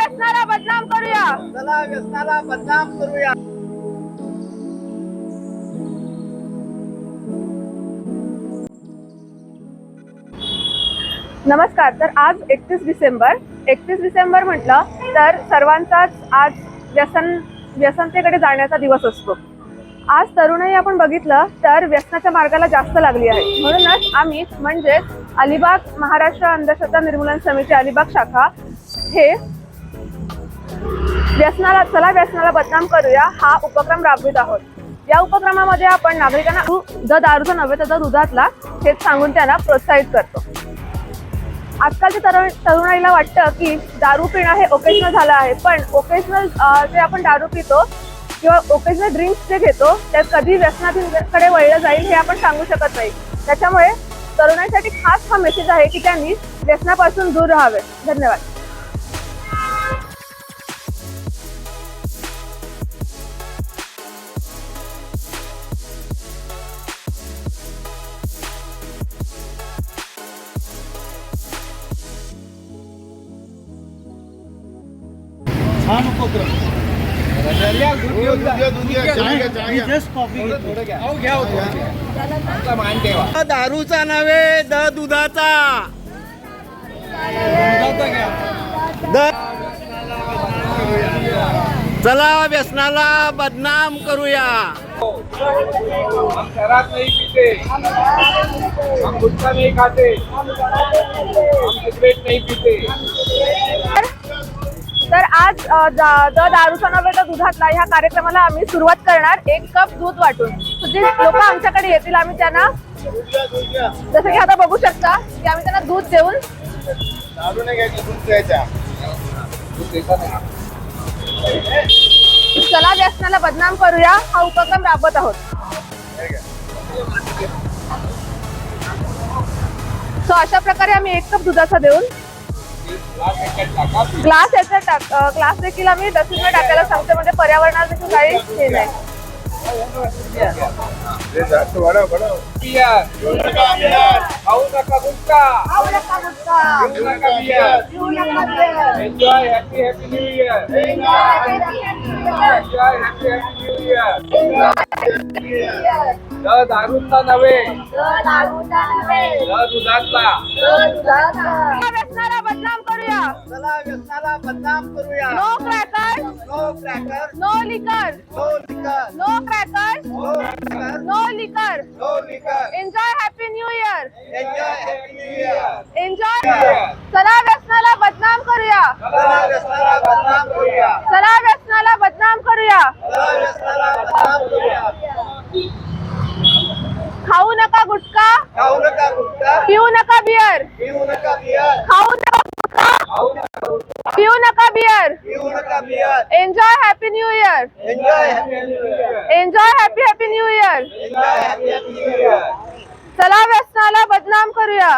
व्यसनाला बदनाम करूया. चला व्यसनाला बदनाम करूया. नमस्कार तर आज एकतीस डिसेंबर. एकतीस डिसेंबर म्हटलं तर सर्वांचाच आज व्यसन व्यसनतेकडे जाण्याचा दिवस असतो. आज तरुणाई आपण बघितलं तर व्यसनाच्या मार्गाला जास्त लागली आहे. म्हणूनच आम्ही म्हणजेच अलिबाग महाराष्ट्र अंधश्रद्धा निर्मूलन समिती अलिबाग शाखा हे व्यसनाला चला व्यसनाला बदनाम करूया हा उपक्रम राबवित आहोत. या उपक्रमामध्ये आपण नागरिकांना द दारूचा नव्हे तर दुधातला हेच सांगून त्यांना प्रोत्साहित करतो. आजकालच्या तरुण तरुणाईला वाटतं की दारू पिणं हे ओकेजनल झालं आहे पण ओकेजनल जे आपण दारू पितो किंवा ओकेजनल ड्रिंक्स जे घेतो त्यात कधी व्यसनाकडे वळलं जाईल हे आपण सांगू शकत नाही. त्याच्यामुळे तरुणांसाठी खास हा मेसेज आहे की त्यांनी व्यसनापासून दूर राहावे. धन्यवाद. छान उपक्रम जस्ट कॉफी दारूचा नव्हे द दुधाचा चला व्यसनाला बदनाम करूया हम नाही नहीं गुटखा नहीं खाते सिगरेट नाही पिते आज दा- दारूचा नव्हे तर दुधातला ह्या कार्यक्रमाला आम्ही सुरुवात करणार. एक कप दूध वाटून. जे लोक आमच्याकडे येतील आम्ही त्यांना जसं की आता बघू शकता की आम्ही त्यांना दूध देऊन चला व्यसनाला बदनाम करूया. हा उपक्रम राबवत आहोत. सो अशा प्रकारे आम्ही एक कप दुधाचा देऊन ग्लास याचा टाक ग्लास देखील आम्ही डस्टबिनमध्ये टाकायला सांगतो म्हणजे पर्यावरणाला देखील काही हे नाही. बियर खाऊ नका गुटखा पिऊ द दारूचा नव्हे. द दुधातला व्यसनाला बदनाम करूया. चला व्यसनाला बदनाम करूया. No cracker no cracker no liquor no liquor no cracker no cracker no liquor no liquor enjoy happy new year enjoy happy new year enjoy चला व्यसनाला बदनाम करूया. चला व्यसनाला बदनाम करूया. चला व्यसनाला बदनाम करूया. चला व्यसनाला बदनाम करूया. पिऊ नका बियर पिऊ नका बियर खाऊ नका पिऊ नका बियर पिऊ नका beer enjoy happy new year enjoy happy new year enjoy happy happy new year enjoy happy new year चला व्यसनाला बदनाम करूया.